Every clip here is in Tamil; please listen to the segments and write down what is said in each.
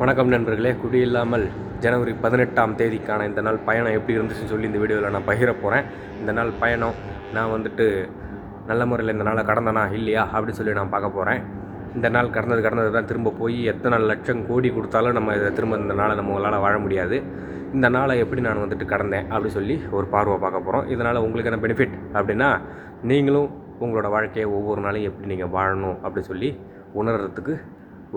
வணக்கம் நண்பர்களே. குடியில்லாமல் ஜனவரி பதினெட்டாம் தேதிக்கான இந்த நாள் பயணம் எப்படி இருந்துச்சுன்னு சொல்லி இந்த வீடியோவில் நான் பகிர போகிறேன் இந்த நாள் பயணம் நான் வந்துட்டு நல்ல முறையில் இந்த நாளை கடந்தனா இல்லையா அப்படின்னு சொல்லி நான் பார்க்க போகிறேன் இந்த நாள் கடந்தது கடந்தது தான் திரும்ப போய் எத்தனை லட்சம் கோடி கொடுத்தாலும் நம்ம இதை திரும்ப இந்த நாளை நம்மளால் வாழ முடியாது. இந்த நாளை எப்படி நான் வந்துட்டு கடந்தேன் அப்படி சொல்லி ஒரு பார்வை பார்க்க போகிறோம் இதனால் உங்களுக்கு என்ன பெனிஃபிட் அப்படின்னா நீங்களும் உங்களோட வாழ்க்கையை ஒவ்வொரு நாளையும் எப்படி நீங்கள் வாழணும் அப்படி சொல்லி உணர்கிறதுக்கு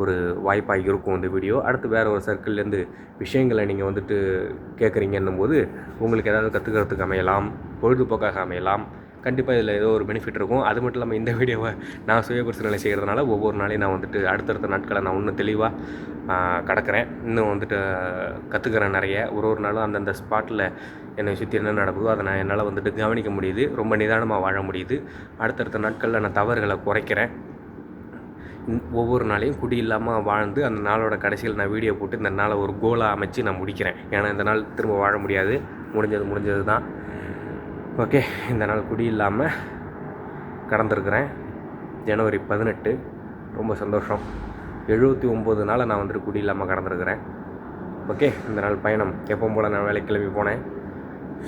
ஒரு வாய்ப்பாக இருக்கும் இந்த வீடியோ. அடுத்து வேறு ஒரு சர்க்கிள்லேருந்து விஷயங்களை நீங்கள் வந்துட்டு கேட்குறீங்கன்னும் போது உங்களுக்கு ஏதாவது கற்றுக்கிறதுக்கு அமையலாம் பொழுதுபோக்காக அமையலாம். கண்டிப்பாக இதில் ஏதோ ஒரு பெனிஃபிட் இருக்கும். அது மட்டும் இல்லாமல் இந்த வீடியோவை நான் சுய பரிசீலனை செய்கிறதுனால ஒவ்வொரு நாளையும் நான் வந்துட்டு அடுத்தடுத்த நாட்களை நான் இன்னும் தெளிவாக கடக்கிறேன். இன்னும் வந்துட்டு கற்றுக்கிறேன் நிறைய. ஒரு ஒரு நாளும் அந்தந்த ஸ்பாட்டில் என்னை சுற்றி என்ன நடக்குதோ அதை நான் என்னால் வந்துட்டு கவனிக்க முடியுது. ரொம்ப நிதானமாக வாழ முடியுது. அடுத்தடுத்த நாட்களில் நான் தவறுகளை குறைக்கிறேன். ஒவ்வொரு நாளையும் குடி இல்லாமல் வாழ்ந்து அந்த நாளோட கடைசியில் நான் வீடியோ போட்டு இந்த நாளை ஒரு கோலாக அமைச்சு நான் முடிக்கிறேன். ஏன்னா இந்த நாள் திரும்ப வாழ முடியாது. முடிஞ்சது முடிஞ்சது தான் ஓகே இந்த நாள் குடி இல்லாமல் கடந்திருக்கிறேன். ஜனவரி பதினெட்டு. ரொம்ப சந்தோஷம். எழுபத்தி ஒம்பது நாளை நான் வந்துட்டு குடி இல்லாமல் கடந்திருக்கிறேன். ஓகே இந்த நாள் பயணம். எப்பவும் போல் நான் வேலைக்கு கிளம்பி போனேன்.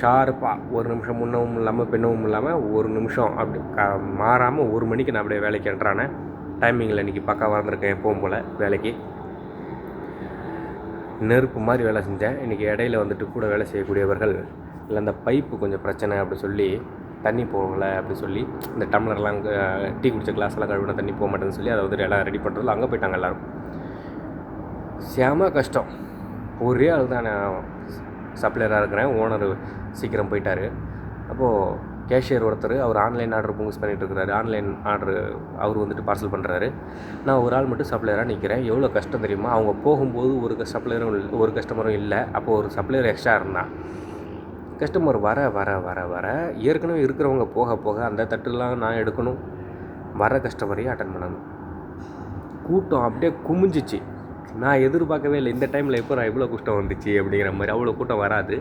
ஷார்ப்பாக ஒரு நிமிஷம் முன்னவும் இல்லாமல் பின்னவும் இல்லாமல் ஒரு நிமிஷம் அப்படி க மாறாமல் ஒரு மணிக்கு நான் அப்படியே வேலைக்கு என்ட்ரானேன் டைமிங்கில் இன்றைக்கி பக்காவாக இருந்திருக்கேன் எப்பவும் போல் வேலைக்கு. நெருப்பு மாதிரி வேலை செஞ்சேன். இன்றைக்கி இடையில வந்துட்டு கூட வேலை செய்யக்கூடியவர்கள் இல்லை அந்த பைப்பு கொஞ்சம் பிரச்சனை அப்படி சொல்லி தண்ணி போகலை அப்படி சொல்லி இந்த டம்ளர்லாம் டீ குடித்த கிளாஸ்லாம் கழுவின தண்ணி போக மாட்டேன்னு சொல்லி அதை வந்துட்டு எல்லாம் ரெடி பண்ணுறதுல அங்கே போயிட்டாங்க எல்லோரும். செம கஷ்டம். ஒரே ஆள் தான் நான் சப்ளையராக இருக்கிறேன். ஓனர் சீக்கிரம் போயிட்டார். அப்போது கேஷியர் ஒருத்தர் அவர் ஆன்லைன் ஆர்டர் புங்ஸ் பண்ணிகிட்டு இருக்கிறாரு ஆன்லைன் ஆர்டர் அவர் வந்துட்டு பார்சல் பண்ணுறாரு நான் ஒரு ஆள் மட்டும் சப்ளையராக நிற்கிறேன் எவ்வளோ கஷ்டம் தெரியுமா? அவங்க போகும்போது ஒரு சப்ளையரும் இல்லை ஒரு கஸ்டமரும் இல்லை. அப்போது ஒரு சப்ளையர் எக்ஸ்ட்ரா இருந்தான் கஸ்டமர் வர வர வர வர ஏற்கனவே இருக்கிறவங்க போக போக அந்த தட்டுலாம் நான் எடுக்கணும். வர கஸ்டமரையும் அட்டன் பண்ணணும். கூட்டம் அப்படியே குமிஞ்சிச்சு. நான் எதிர்பார்க்கவே இல்லை இந்த டைமில் எப்போ நான் இவ்வளோ கூட்டம் வந்துச்சு அப்படிங்கிற மாதிரி. அவ்வளோ கூட்டம் வராது.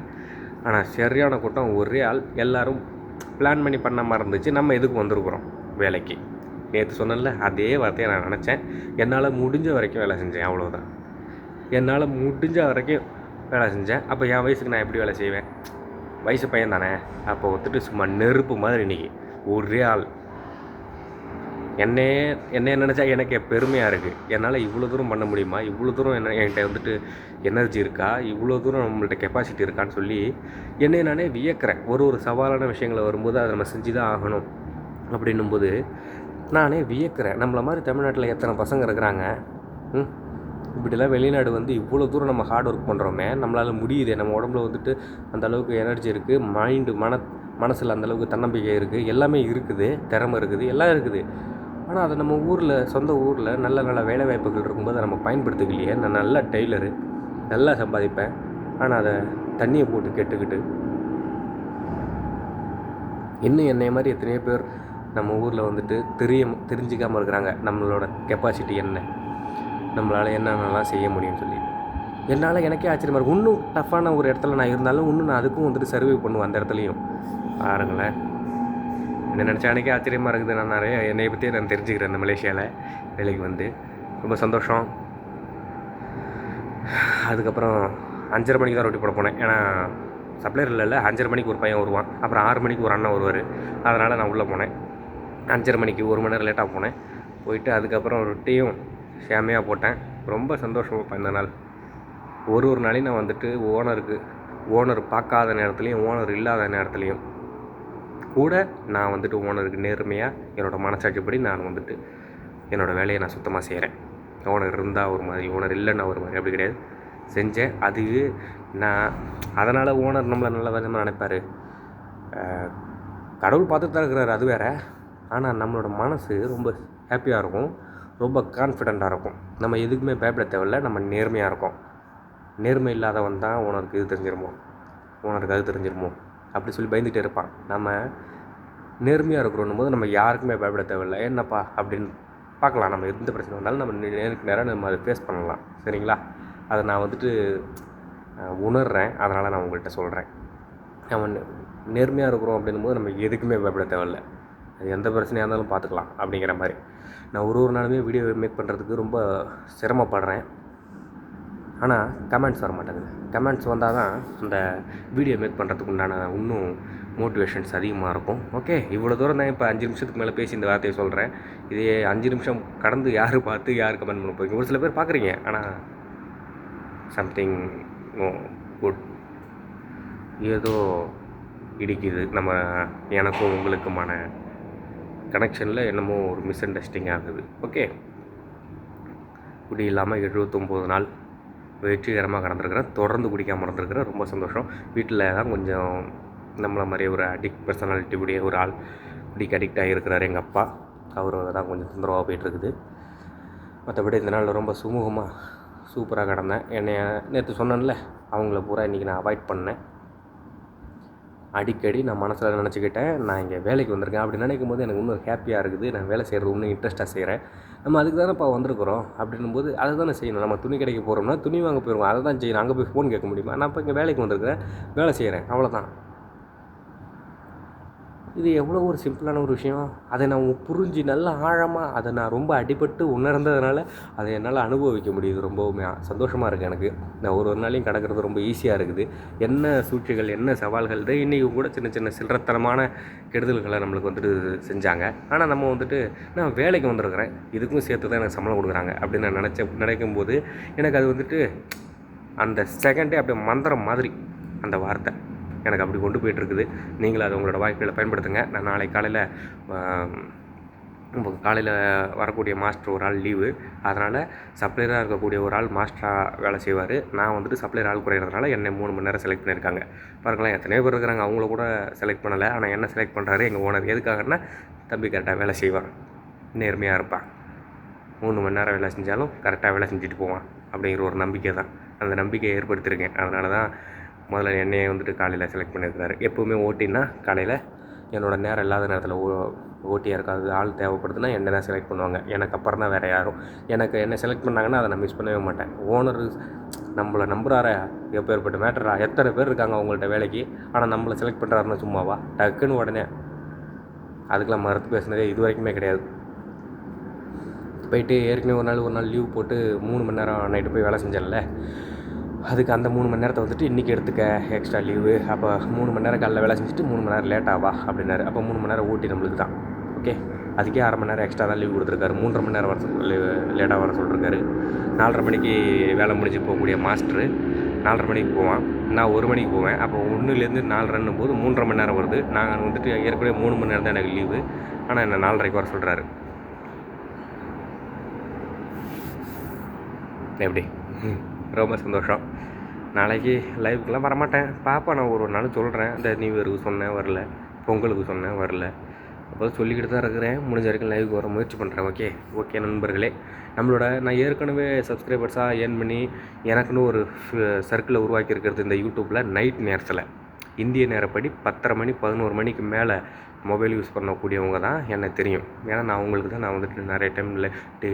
ஆனால் சரியான கூட்டம் ஒரே ஆள். எல்லாரும் பிளான் பண்ணி பண்ண மாதிரி இருந்துச்சு. நம்ம எதுக்கு வந்திருக்கிறோம் வேலைக்கு? நேற்று சொன்னேன்ல அதே வார்த்தையை நான் நினச்சேன். என்னால் முடிஞ்ச வரைக்கும் வேலை செஞ்சேன் அவ்வளோதான் என்னால் முடிஞ்ச வரைக்கும் வேலை செஞ்சேன். அப்போ என் வயசுக்கு நான் எப்படி வேலை செய்வேன்? வயசு பையன் தானே அப்போ ஒத்துட்டு சும்மா நெருப்பு மாதிரி இன்றைக்கி ஒரே ஆள். என்னே என்னைய நினச்சா எனக்கு பெருமையாக இருக்குது என்னால் இவ்வளோ தூரம் பண்ண முடியுமா? இவ்வளோ தூரம் என்ன என்கிட்ட வந்துட்டு எனர்ஜி இருக்கா? இவ்வளோ தூரம் நம்மள்ட்ட கெப்பாசிட்டி இருக்கான்னு சொல்லி என்னை நானே வியக்கிறேன். ஒரு ஒரு சவாலான விஷயங்களை வரும்போது அதை நம்ம செஞ்சு தான் ஆகணும் அப்படின்னும்போது நானே வியக்கிறேன். நம்மளை மாதிரி தமிழ்நாட்டில் எத்தனை பசங்க இருக்கிறாங்க? ம்? இப்படிலாம் வெளிநாடு வந்து இவ்வளோ தூரம் நம்ம ஹார்ட் ஒர்க் பண்ணுறோமே நம்மளால் முடியுது. நம்ம உடம்புல வந்துட்டு அந்த அளவுக்கு எனர்ஜி இருக்குது மைண்டு மன மனசில் அந்த அளவுக்கு தன்னம்பிக்கை இருக்குது எல்லாமே இருக்குது திறமை இருக்குது எல்லாம் இருக்குது. ஆனால் அதை நம்ம ஊரில் சொந்த ஊரில் நல்ல நல்ல வேலை வாய்ப்புகள் இருக்கும்போது நம்ம பயன்படுத்திக்கலையே. நான் நல்ல டெய்லரு நல்லா சம்பாதிப்பேன். ஆனால் அதை தண்ணியை போட்டு கெட்டுக்கிட்டு இன்னும் என்னைய மாதிரி எத்தனையோ பேர் நம்ம ஊரில் வந்துட்டு தெரிய தெரிஞ்சிக்காமல் இருக்கிறாங்க. நம்மளோட கெப்பாசிட்டி என்ன? நம்மளால் என்னென்னலாம் செய்ய முடியும்னு சொல்லி. என்னால் எனக்கே ஆச்சரியமாக இருக்கும் இன்னும் டஃப்பான ஒரு இடத்துல நான் இருந்தாலும் இன்னும் நான் அதுக்கும் வந்துட்டு சர்வே பண்ணுவேன் அந்த இடத்துலையும். பாருங்களேன். என்ன நினச்ச எனக்கே ஆச்சரியமாக இருக்குது. நான் நிறைய என்னை பற்றி நான் தெரிஞ்சுக்கிறேன் இந்த மலேசியாவில் வேலைக்கு வந்து. ரொம்ப சந்தோஷம். அதுக்கப்புறம் அஞ்சரை மணிக்கு தான் ரொட்டி போட போனேன். ஏன்னா சப்ளையர் இல்லைல்ல அஞ்சரை மணிக்கு ஒரு பையன் வருவான். அப்புறம் ஆறு மணிக்கு ஒரு அண்ணன் வருவார். அதனால் நான் உள்ளே போனேன். அஞ்சரை மணிக்கு ஒரு மணி நேரம் லேட்டாக போனேன். போயிட்டு அதுக்கப்புறம் ரொட்டியும் சேமையாக போட்டேன். ரொம்ப சந்தோஷம் இந்த நாள். ஒரு ஒரு நாளையும் நான் வந்துட்டு ஓனருக்கு ஓனர் பார்க்காத நேரத்துலையும் ஓனர் இல்லாத நேரத்துலையும் கூட நான் வந்துட்டு ஓனருக்கு நேர்மையாக என்னோடய மனசாட்சிப்படி நான் வந்துட்டு என்னோடய வேலையை நான் சுத்தமாக செய்கிறேன் ஓனர் இருந்தால் ஒரு மாதிரி ஓனர் இல்லைன்னா ஒரு மாதிரி. அப்படி கிடையாது. செஞ்சேன். அது நான் அதனால் ஓனர் நம்மளை நல்ல விதமாக நினைப்பார். கடவுள் பார்த்துட்டு தான் இருக்கிறாரு அது வேற. ஆனால் நம்மளோட மனசு ரொம்ப ஹாப்பியாக இருக்கும். ரொம்ப கான்ஃபிடெண்ட்டாக இருக்கும். நம்ம எதுக்குமே பயப்பட தேவையில்ல. நம்ம நேர்மையாக இருக்கோம். நேர்மை இல்லாதவன் தான் ஓனருக்கு இது தெரிஞ்சிருமோ? ஓனருக்கு அது தெரிஞ்சிருமோ? அப்படி சொல்லி பயந்துகிட்டே இருப்பான் நம்ம நேர்மையாக இருக்கிறோன்னும் போது நம்ம யாருக்குமே பயப்பட தேவையில்லை. என்னப்பா அப்படின்னு பார்க்கலாம். நம்ம எந்த பிரச்சனை வந்தாலும் நம்ம நே- நேருக்கு நேராக நம்ம அதை ஃபேஸ் பண்ணலாம். சரிங்களா? அதை நான் வந்துட்டு உணர்கிறேன் அதனால் நான் உங்கள்கிட்ட சொல்கிறேன் நம்ம நேர்மையாக இருக்கிறோம் அப்படின்னும் போது நம்ம எதுக்குமே பயப்பட தேவையில்லை. அது எந்த பிரச்சனையாக இருந்தாலும் பார்த்துக்கலாம் அப்படிங்கிற மாதிரி. நான் ஒரு ஒரு நாளுமே வீடியோ மேக் பண்ணுறதுக்கு ரொம்ப சிரமப்படுறேன். ஆனால் கமெண்ட்ஸ் வர மாட்டேங்குது கமெண்ட்ஸ் வந்தால் தான் அந்த வீடியோ மேக் பண்ணுறதுக்கு உண்டான இன்னும் மோட்டிவேஷன்ஸ் அதிகமாக இருக்கும். ஓகே இவ்வளோ தூரம் தான் இப்போ அஞ்சு நிமிஷத்துக்கு மேலே பேசி இந்த வார்த்தையை சொல்கிறேன் இதே அஞ்சு நிமிஷம் கடந்து யார் பார்த்து யார் கமெண்ட் பண்ண போகிறீங்க ஒரு சில பேர் பார்க்குறீங்க. ஆனால் சம்திங் குட் ஏதோ இடிக்குது. நம்ம எனக்கும் உங்களுக்குமான கனெக்ஷனில் என்னமோ ஒரு மிஸ் அண்டர்ஸ்டிங் ஆகுது. ஓகே இப்படி இல்லாமல் எழுபத்தொம்போது நாள் வெற்றிகரமாக கடந்திருக்கிறேன் தொடர்ந்து குடிக்காமல் இருந்திருக்கிறேன் ரொம்ப சந்தோஷம். வீட்டில் தான் கொஞ்சம் நம்மளை மாதிரி ஒரு அடிக்ட் பர்சனாலிட்டி உடைய ஒரு ஆள் குடிக்கு அடிக்ட் ஆகியிருக்கிறார் எங்கள் அப்பா. அவர் தான் கொஞ்சம் தொந்தரவாக போயிட்டுருக்குது. மற்றபடி இந்த நாளில் ரொம்ப சுமூகமாக சூப்பராக கடந்தேன். என்னை நேற்று சொன்னேன்ல அவங்கள பூரா இன்றைக்கி நான் அவாய்ட் பண்ணேன். அடிக்கடி நான் மனசில் நினச்சிக்கிட்டேன் நான் இங்கே வேலைக்கு வந்திருக்கேன் அப்படி நினைக்கும் போது எனக்கு இன்னும் ஹாப்பியாக இருக்குது. நான் வேலை செய்கிறது இன்னும் இன்ட்ரெஸ்ட்டாக செய்கிறேன் நம்ம அதுக்கு தானேப்பா வந்திருக்கிறோம் அப்படின்னும்போது அதை தானே செய்யணும். நம்ம துணி கடைக்கு போகிறோம்னா துணி வாங்க போயிருவோம். அதை தான் செய்யணும். அங்கே போய் ஃபோன் கேட்க முடியுமா? நான் இப்போ இங்கே வேலைக்கு வந்திருக்கிறேன். வேலை செய்கிறேன் அவ்வளோதான் இது எவ்வளோ ஒரு சிம்பிளான ஒரு விஷயம். அதை நான் புரிஞ்சு நல்லா ஆழமாக அதை நான் ரொம்ப அடிபட்டு உணர்ந்ததுனால அதை என்னால் அனுபவிக்க முடியுது ரொம்பவுமே. சந்தோஷமாக இருக்குது எனக்கு. நான் ஒரு ஒரு நாளையும் கிடக்கிறது ரொம்ப ஈஸியாக இருக்குது. என்ன சூழ்ச்சிகள் என்ன சவால்கள் இன்றைக்கும் இன்றைக்கி கூட சின்ன சின்ன சில்லறத்தனமான கெடுதல்களை நம்மளுக்கு வந்துட்டு செஞ்சாங்க. ஆனால் நம்ம வந்துட்டு நான் வேலைக்கு வந்திருக்கிறேன். இதுக்கும் சேர்த்து தான் எனக்கு சம்பளம் கொடுக்குறாங்க அப்படின்னு நான் நினச்ச நினைக்கும் போது எனக்கு அது வந்துட்டு அந்த செகண்டே அப்படியே மந்திரம் மாதிரி அந்த வார்த்தை. எனக்கு அப்படி கொண்டு போயிட்டுருக்குது. நீங்களும் அதை உங்களோட வாய்ப்புகளை பயன்படுத்துங்க. நான் நாளை காலையில் காலையில் வரக்கூடிய மாஸ்டர் ஒரு ஆள் லீவு. அதனால் சப்ளையராக இருக்கக்கூடிய ஒரு ஆள் மாஸ்டராக வேலை செய்வார். நான் வந்துட்டு சப்ளையர் ஆள் குறையிறதுனால என்னை மூணு மணி நேரம் செலக்ட் பண்ணியிருக்காங்க. பாருங்களேன் எத்தனையோ பேர் இருக்கிறாங்க. அவங்கள கூட செலக்ட் பண்ணலை. ஆனால் என்ன செலக்ட் பண்ணுறாரு எங்கள் ஓனர் எதுக்காகன்னா தம்பி கரெக்டாக வேலை செய்வான். நேர்மையாக இருப்பான். மூணு மணி நேரம் வேலை செஞ்சாலும் கரெக்டாக வேலை செஞ்சுட்டு போவான். அப்படிங்கிற ஒரு நம்பிக்கை தான் அந்த நம்பிக்கையை ஏற்படுத்தியிருக்கேன். அதனால தான் முதல்ல என்னையே வந்துட்டு காலையில் செலக்ட் பண்ணியிருக்கிறாரு எப்போவுமே ஓட்டின்னா காலையில் என்னோடய நேரம் இல்லாத நேரத்தில் ஓ ஓட்டியாக இருக்காது ஆள் தேவைப்படுதுன்னா என்னை தான் செலக்ட் பண்ணுவாங்க. எனக்கு அப்புறம் தான் வேறு யாரும். எனக்கு என்னை செலக்ட் பண்ணாங்கன்னா அதை நான் மிஸ் பண்ணவே மாட்டேன். ஓனர் நம்மளை நம்புகிறாரா எப்பேற்பட்ட மேட்டரா எத்தனை பேர் இருக்காங்க அவங்கள்ட்ட வேலைக்கு? ஆனால் நம்மளை செலக்ட் பண்ணுறாருன்னு சும்மாவா? டக்குன்னு உடனே அதுக்கெலாம் மறுத்து பேசுனதே இது வரைக்குமே கிடையாது. போயிட்டு ஏற்கனவே ஒரு நாள் ஒரு நாள் லீவ் போட்டு மூணு மணி நேரம் நைட்டு போய் வேலை செஞ்சேன்ல. அதுக்கு அந்த மூணு மணி நேரத்தை வந்துட்டு இன்றைக்கி எடுத்துக்க எக்ஸ்ட்ரா லீவு அப்போ மூணு மணி நேரம் காலைல வேலை செஞ்சுட்டு மூணு மணி நேரம் லேட்டாவா அப்படின்னாரு. அப்போ மூணு மணி நேரம் ஓட்டி நம்மளுக்கு தான். ஓகே அதுக்கே அரை மணி நேரம் எக்ஸ்ட்ரா தான் லீவ் கொடுத்துருக்காரு. மூன்றரை மணி நேரம் வர சொல்லி லேட்டாக வர சொல்லிருக்காரு. நாலரை மணிக்கு வேலை முடிஞ்சு போகக்கூடிய மாஸ்டரு நாலரை மணிக்கு போவான். நான் ஒரு மணிக்கு போவேன். அப்போ ஒன்றுலேருந்து நாலரைன்னும் போது மூன்றரை மணி நேரம் வருது. நாங்கள் வந்துட்டு ஏற்கனவே மூணு மணி நேரம் தான் எனக்கு லீவு ஆனால் என்னை நாலரைக்கு வர சொல்கிறாரு எப்படி? ரொம்ப சந்தோஷம். நாளைக்கு லைவுக்கெலாம் வரமாட்டேன். பார்ப்பேன் நான் ஒரு ஒரு நாள் சொல்கிறேன் இந்த நியூ இயருக்கு சொன்னேன் வரல. பொங்கலுக்கு சொன்னேன் வரல. அப்போ சொல்லிக்கிட்டு தான் இருக்கிறேன். முடிஞ்ச வரைக்கும் லைவுக்கு வர முயற்சி பண்ணுறேன் ஓகே ஓகே நண்பர்களே. நம்மளோட நான் ஏற்கனவே சப்ஸ்கிரைபர்ஸாக ஏர்ன் பண்ணி எனக்குன்னு ஒரு சர்க்கிளை உருவாக்கி இருக்கிறது இந்த யூடியூப்பில் நைட் நேரத்தில் இந்திய நேரப்படி பத்தரை மணி பதினோரு மணிக்கு மேலே மொபைல் யூஸ் பண்ணக்கூடியவங்க தான் எனக்கு தெரியும். ஏன்னா நான் அவங்களுக்கு தான் நான் வந்துட்டு நிறைய டைமில்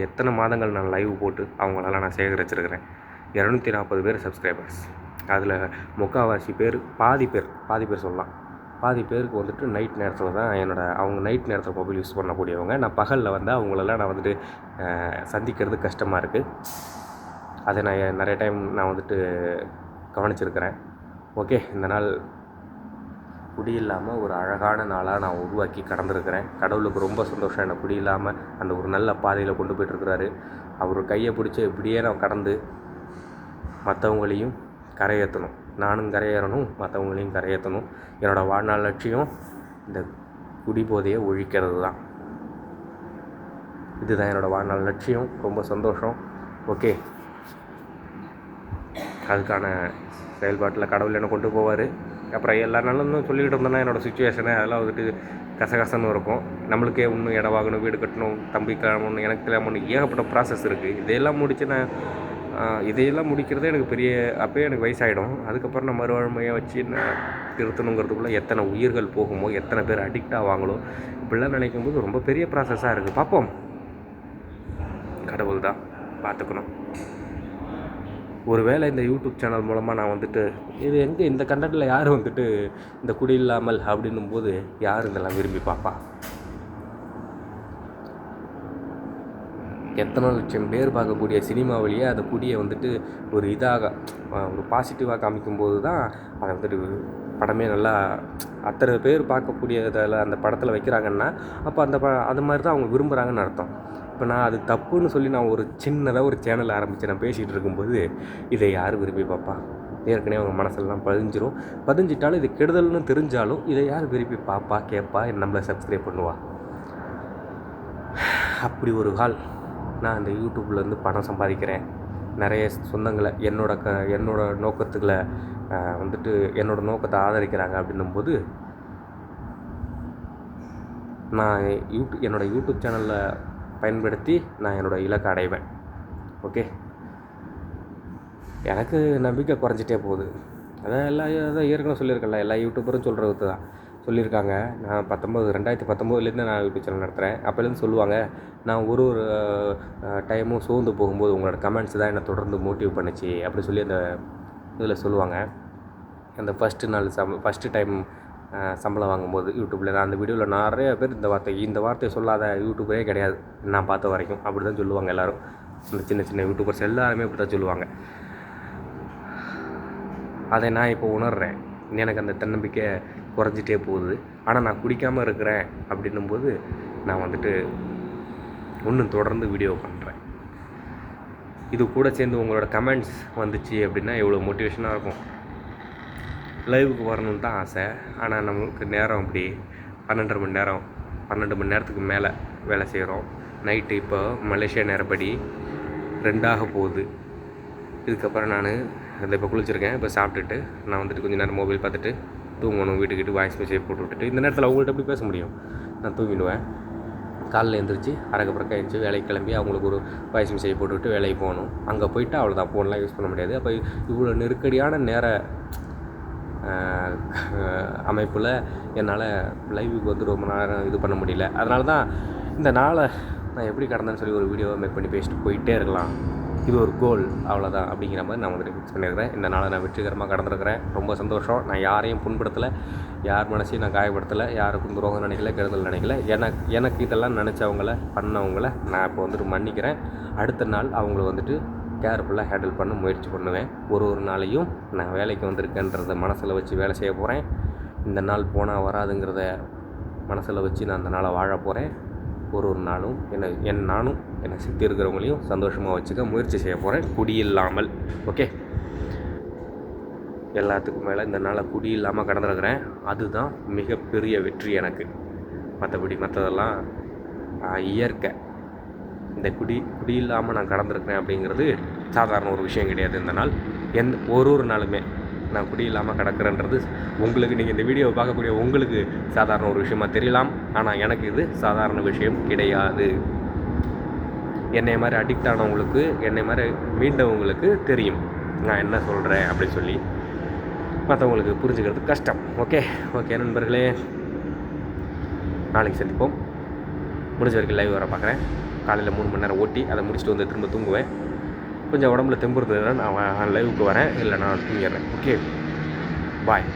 எத்தனை மாதங்கள் நான் லைவ் போட்டு அவங்களெல்லாம் நான் சேகரிச்சிருக்கிறேன். இரநூத்தி நாற்பது பேர் சப்ஸ்கிரைபர்ஸ் அதில் முக்கால்வாசி பேர் பாதி பேர் பாதி பேர் சொல்லலாம். பாதி பேருக்கு வந்துட்டு நைட் நேரத்தில் தான் என்னோடய அவங்க நைட் நேரத்தில் மொபைல் யூஸ் பண்ணக்கூடியவங்க. நான் பகலில் வந்து அவங்களெல்லாம் நான் வந்துட்டு சந்திக்கிறது கஷ்டமாக இருக்குது அதை நான் நிறைய டைம் நான் வந்துட்டு கவனிச்சிருக்கிறேன். ஓகே இந்த நாள் குடி இல்லாமல் ஒரு அழகான நாளாக நான் உருவாக்கி கடந்திருக்கிறேன். கடவுளுக்கு ரொம்ப சந்தோஷம். என்னை குடி இல்லாமல் அந்த ஒரு நல்ல பாதையில் கொண்டு போயிட்டுருக்கிறாரு அவர் கையை பிடிச்சி இப்படியே நான் கடந்து மற்றவங்களையும் கரையேற்றணும். நானும் கரையேறணும் மற்றவங்களையும் கரையேற்றணும். என்னோடய வாழ்நாள் லட்சியம் இந்த குடிபோதையை ஒழிக்கிறது தான். இதுதான் என்னோடய வாழ்நாள் லட்சியம். ரொம்ப சந்தோஷம். ஓகே. அதுக்கான செயல்பாட்டில் கடவுள் என்ன கொண்டு போவார். அப்புறம் எல்லா நாளும் சொல்லிக்கிட்டு இருந்தேன்னா என்னோடய சுச்சுவேஷனு அதெல்லாம் வந்துட்டு கசகசன்னு இருக்கும். நம்மளுக்கே இன்னும் இடம் வாங்கணும் வீடு கட்டணும் தம்பி கிளம்பணும் எனக்கு கிளம்பணும் ஏகப்பட்ட ப்ராசஸ் இருக்குது இதையெல்லாம் முடிச்சு நான் இதையெல்லாம் முடிக்கிறதே எனக்கு பெரிய அப்போயே எனக்கு வயசாகிடும் அதுக்கப்புறம் நான் மறுவாழ்மையை வச்சு நான் திருத்தணுங்கிறதுக்குள்ளே எத்தனை உயிர்கள் போகுமோ எத்தனை பேர் அடிக்ட் ஆவாங்களோ இப்படிலாம் நினைக்கும் போது ரொம்ப பெரிய ப்ராசஸாக இருக்குது பார்ப்போம். கடவுள் தான். பார்த்துக்கணும். ஒரு வேளை இந்த யூடியூப் சேனல் மூலமாக நான் வந்துட்டு இது எங்கே இந்த கண்டென்ட்டில் யார் வந்துட்டு இந்த குடி இல்லாமல் அப்படின்னும் போது யார் இதெல்லாம் விரும்பி பார்ப்பா? எத்தனை லட்சம் பேர் பார்க்கக்கூடிய சினிமாவிலேயே அந்த கூடிய வந்துட்டு ஒரு இதாக ஒரு பாசிட்டிவாக காமிக்கும்போது தான் அதை வந்துட்டு படமே நல்லா அத்தனை பேர் பார்க்கக்கூடியதில் அந்த படத்தில் வைக்கிறாங்கன்னா அப்போ அந்த ப அது மாதிரி தான் அவங்க விரும்புகிறாங்கன்னு அர்த்தம். இப்போ நான் அது தப்புன்னு சொல்லி நான் ஒரு சின்னதாக ஒரு சேனல் ஆரம்பித்து நான் பேசிகிட்டு இருக்கும்போது இதை யார் விரும்பி பார்ப்பா? ஏற்கனவே அவங்க மனசுலலாம் பதிஞ்சிரும். பதிஞ்சிட்டாலும் இது கெடுதல்னு தெரிஞ்சாலும் இதை யார் விரும்பி பார்ப்பா கேட்பா நம்மளை சப்ஸ்கிரைப் பண்ணுவா? அப்படி ஒரு கால். நான் இந்த யூடியூப்லேருந்து பணம் சம்பாதிக்கிறேன். நிறைய சொந்தங்களை என்னோட க என்னோட நோக்கத்துக்களை வந்துட்டு என்னோட நோக்கத்தை ஆதரிக்கிறாங்க அப்படின்னும்போது நான் யூடியூப் என்னோட யூடியூப் சேனலில் பயன்படுத்தி நான் என்னோட இலக்கை அடைவேன். ஓகே? எனக்கு நம்பிக்கை குறைஞ்சிட்டே போகுது. அதான் எல்லா அதான் ஏற்கனவே சொல்லியிருக்கல எல்லா யூடியூபரும் சொல்கிறது தான் சொல்லியிருக்காங்க. நான் பத்தொம்போது ரெண்டாயிரத்தி பத்தொம்போதுலேருந்து நான் யூடியூப் சேனல் நடத்துகிறேன் அப்போலேருந்து சொல்லுவாங்க நான் ஒரு ஒரு டைமும் சோர்ந்து போகும்போது உங்களோட கமெண்ட்ஸ் தான் என்னை தொடர்ந்து மோட்டிவ் பண்ணுச்சு அப்படி சொல்லி அந்த இதில் சொல்லுவாங்க. அந்த ஃபஸ்ட்டு நாள் சம் ஃபஸ்ட்டு டைம் சம்பளம் வாங்கும்போது யூடியூப்பில் நான் அந்த வீடியோவில் நிறைய பேர் இந்த வார்த்தை இந்த வார்த்தையை சொல்லாத யூடியூபரே கிடையாது. நான் பார்த்த வரைக்கும் அப்படி தான் சொல்லுவாங்க எல்லோரும். இந்த சின்ன சின்ன யூடியூபர்ஸ் எல்லாருமே அப்படி தான் சொல்லுவாங்க. அதை நான் இப்போ உணர்கிறேன் எனக்கு அந்த தன்னம்பிக்கை குறைஞ்சிட்டே போகுது. ஆனால் நான் குடிக்காமல் இருக்கிறேன் அப்படின்னும்போது நான் வந்துட்டு இன்னும் தொடர்ந்து வீடியோ பண்ணுறேன் இது கூட சேர்ந்து உங்களோட கமெண்ட்ஸ் வந்துச்சு அப்படின்னா எவ்வளோ மோட்டிவேஷனாக இருக்கும். லைவுக்கு வரணும்னு தான் ஆசை. ஆனால் நம்மளுக்கு நேரம் அப்படி பன்னெண்டரை மணி நேரம் பன்னெண்டு மணி நேரத்துக்கு மேலே வேலை செய்கிறோம் நைட்டு இப்போ மலேசியா நேரப்படி ரெண்டாக போகுது. இதுக்கப்புறம் நான் இந்த இப்போ குளிச்சிருக்கேன். இப்போ சாப்பிட்டுட்டு நான் வந்துட்டு கொஞ்சம் நேரம் மொபைல் பார்த்துட்டு தூங்கணும் வீட்டுக்கிட்டு வாய்ஸ் மெசேஜ் போட்டு விட்டுட்டு இந்த நேரத்தில் அவங்கள்ட்ட எப்படி பேச முடியும்? நான் தூங்கிடுவேன். காலையில் எழுந்திரிச்சு அரைக்க பறக்க வேலைக்கு கிளம்பி அவங்களுக்கு ஒரு வாய்ஸ் மெசேஜ் போட்டுவிட்டு வேலைக்கு போகணும். அங்கே போயிட்டு அவ்வளோதான் ஃபோன்லாம் யூஸ் பண்ண முடியாது. அப்போ இவ்வளோ நெருக்கடியான நேர அமைப்பில் என்னால் லைவுக்கு வந்து ரொம்ப நேரம் இது பண்ண முடியல. அதனால தான் இந்த நாளை நான் எப்படி கடந்தேன்னு சொல்லி ஒரு வீடியோவை மேக் பண்ணி பேசிட்டு போயிட்டே இருக்கலாம். இது ஒரு கோல் அவ்வளோதான் அப்படிங்கிற மாதிரி நான் வந்துட்டு ஃபிக்ஸ் பண்ணியிருக்கிறேன் இந்த நாளை நான் வெற்றிகரமாக கடந்திருக்கிறேன். ரொம்ப சந்தோஷம். நான் யாரையும் புண்படுத்தலை யார் மனசையும் நான் காயப்படுத்தலை யாருக்கும் துரோகம் நினைக்கல கெடுதல் நினைக்கல. எனக்கு எனக்கு இதெல்லாம் நினச்சவங்கள பண்ணவங்கள நான் இப்போ வந்துட்டு மன்னிக்கிறேன். அடுத்த நாள் அவங்கள வந்துட்டு கேர்ஃபுல்லாக ஹேண்டில் பண்ண முயற்சி பண்ணுவேன். ஒரு ஒரு நாளையும் நான் வேலைக்கு வந்திருக்கேன்றத மனசில் வச்சு வேலை செய்ய போகிறேன் இந்த நாள் போனால் வராதுங்கிறத மனசில் வச்சு நான் அந்த நாளை வாழ போகிறேன் ஒரு ஒரு நாளும் என்னை என் நானும் என்னை சுற்றி இருக்கிறவங்களையும் சந்தோஷமாக வச்சுக்க முயற்சி செய்ய போகிறேன் குடி இல்லாமல் ஓகே எல்லாத்துக்கும் மேலே இந்த நாளை குடி இல்லாமல் கடந்துருக்கிறேன். அதுதான் மிகப்பெரிய வெற்றி எனக்கு. மற்றபடி மற்றதெல்லாம் இயற்கை. இந்த குடி குடி இல்லாமல் நான் கடந்திருக்கிறேன் அப்படிங்கிறது சாதாரண ஒரு விஷயம் கிடையாது இந்த நாள். எந்த ஒரு ஒரு நாளுமே. நான் குடி இல்லாமல் கிடக்கிறேன்றது உங்களுக்கு நீங்கள் இந்த வீடியோவை பார்க்கக்கூடிய உங்களுக்கு சாதாரண ஒரு விஷயமா தெரியலாம். ஆனால் எனக்கு இது சாதாரண விஷயம் கிடையாது. என்னை மாதிரி அடிக்ட் ஆனவங்களுக்கு என்னை மாதிரி மீண்டவங்களுக்கு தெரியும். நான் என்ன சொல்கிறேன் அப்படின்னு சொல்லி மற்றவங்களுக்கு புரிஞ்சுக்கிறது கஷ்டம். ஓகே ஓகே நண்பர்களே. நாளைக்கு சந்திப்போம். முடிஞ்ச வரைக்கும் லைவ் வர பார்க்குறேன். காலையில் மூணு மணி நேரம் ஓட்டி அதை முடிச்சுட்டு வந்து திரும்ப தூங்குவேன். கொஞ்சம் உடம்புல தெம்பு இருந்ததுன்னா நான் லைவுக்கு வரேன். இல்லை நான் தூங்கிடுறேன். Okay bye